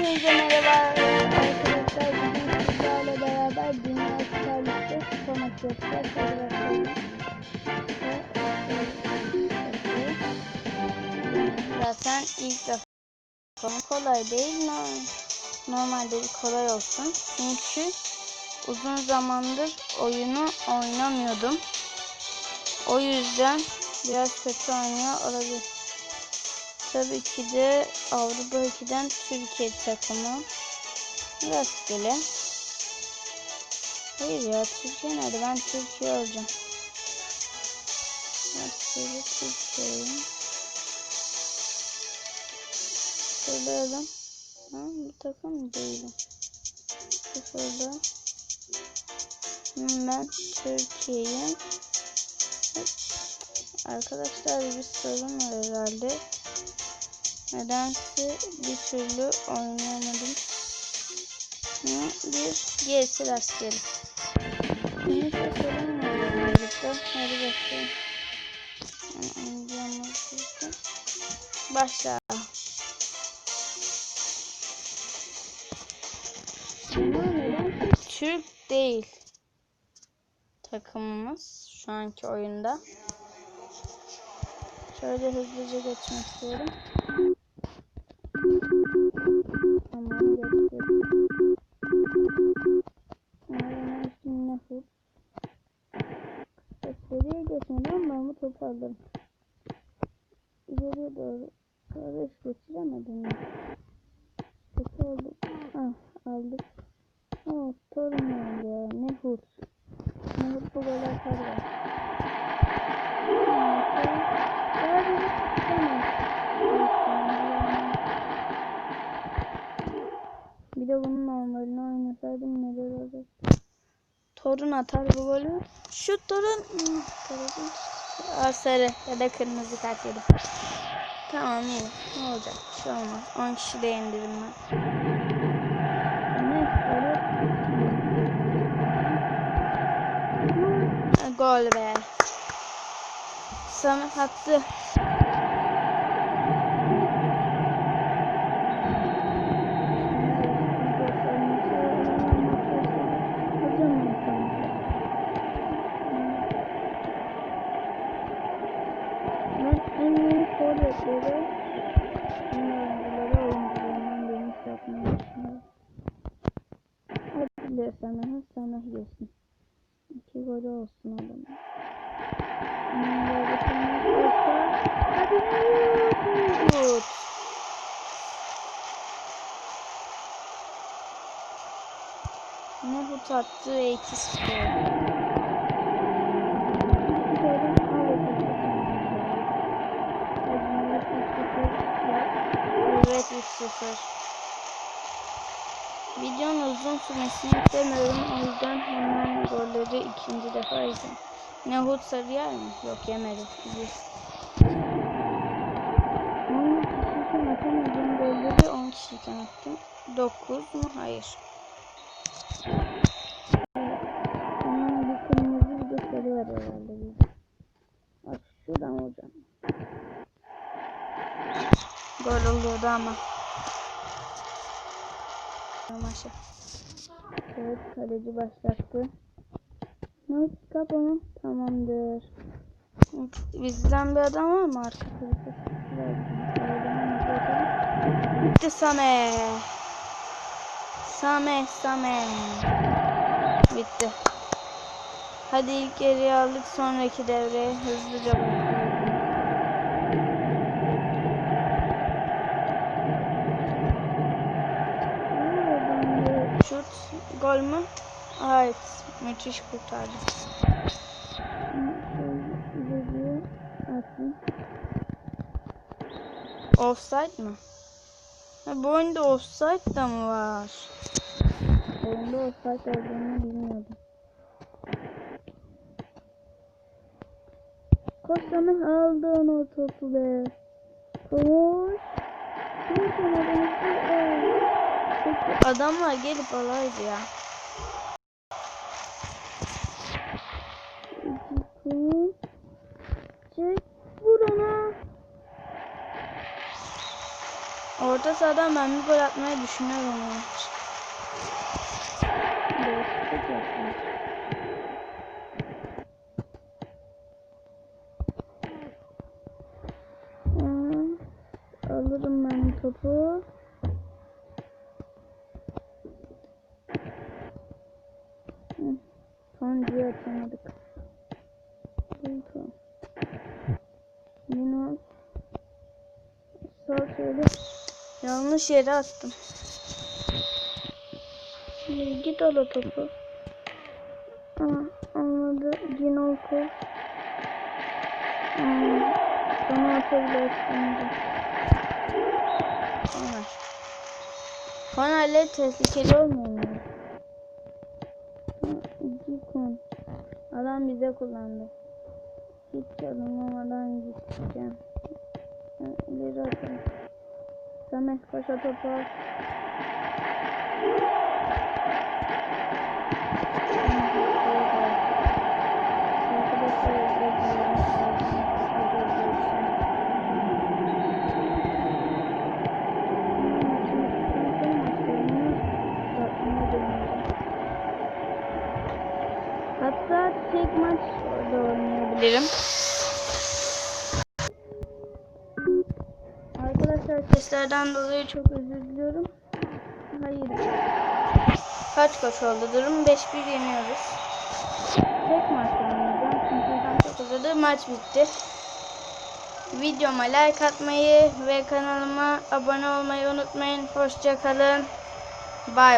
Hepinize merhaba arkadaşlar. Bugün sizlerle beraber Dünya Süper spor maçı. Zaten ilk defa kolay değil mi? Normalde kolay olsun. Çünkü uzun zamandır oyunu oynamıyordum. O yüzden biraz kötü oynuyor olabilir. Tabii ki de Avrupa 2'den Türkiye takımı. Rastgele. Hayır ya Türkiye nerede? Ben Türkiye olacağım. Rastgele Türkiye'yim. Söyleyelim. Ha, bu takım değilim. Şurada. Ben Türkiye'yim. Arkadaşlar bir sorun var herhalde. Nedense bir türlü oynayamadım. Bir gerisi rastgele. Neyse sorun burada. Hadi oynayamadım. Başla. Türk değil takımımız şu anki oyunda. Şöyle hızlıca geçmek istiyorum. Alırım. İleriye doğru. Hiç geçiremedim ya. Kötü oldu. Ah aldık. Ama sorun ya. Ne hız. Ne hız bu atar ya. Bir de bunun normalini oynasaydım neler olacak. Torun atar bu golü. Şu torun. Hmm. Aa, sarı ya da kırmızı kart yedim. Tamam iyi. Ne olacak? Bir şey olmaz. 10 kişi de yendim ben. Gol be. Samet attı. De sana, geçsin. İki golü olsun adamın. Böyle olsa, hadi Mesut! Mesut attı ve 2-0. Evet 3-0. Videonun uzun sürmesini istemiyorum. O yüzden hemen golleri ikinci defa izledim. Nehut sarı yer mi? Yok yemedi. Biz. 10 kişiyken atamadığım golleri 10 kişiyken attım. 9 mu? Hayır. Bunun bir kırmızı bir sarı var herhalde. Bak şuradan vuracağım. Gol oluyordu ama. Maşa. Evet kaleci başlattı. Nasıl kap onu? Tamamdır. Bizden bir adam var mı arkada? Bitti Same. Same Same. Bitti. Hadi ilk geriye aldık sonraki devreye hızlıca başlayalım. Gol mü? Evet. Müthiş kurtardı. Offside mı? Ha, bu oyunda offside da mı var? Oyunda offside olduğunu bilmiyordum. Koştanı aldın o topu be. Koş Adamlar gelip alaydı ya. Çek vur ona. Orada sahadan ben bir gol atmayı düşünüyorum. Değişiklik yapayım. Hmm, Alırım ben topu. Hı, Sonuncuyu atamadık. Buldu. Yunus. Sağ söyle. Yanlış yere attım. Şimdi git al o topu. Aa, olmadı. Ginol koy. Aa, Sana atabilirsin. Sonra. Fener'le tehlikeli olmuyor. Gikon. Adam bize kullandı. Hiç çalınmamadan gideceğim. Ha, İleri atalım. Samet Paşa topu al. Arkadaşlar özür tek maç da oynayabilirim. Arkadaşlar seslerden dolayı çok özür diliyorum. Hayır. Kaç kaç oldu durum? 5-1 yeniyoruz. Tek maç oynayacağım çünkü ben çok uzadı. Maç bitti. Videoma like atmayı ve kanalıma abone olmayı unutmayın. Hoşça kalın. Bye.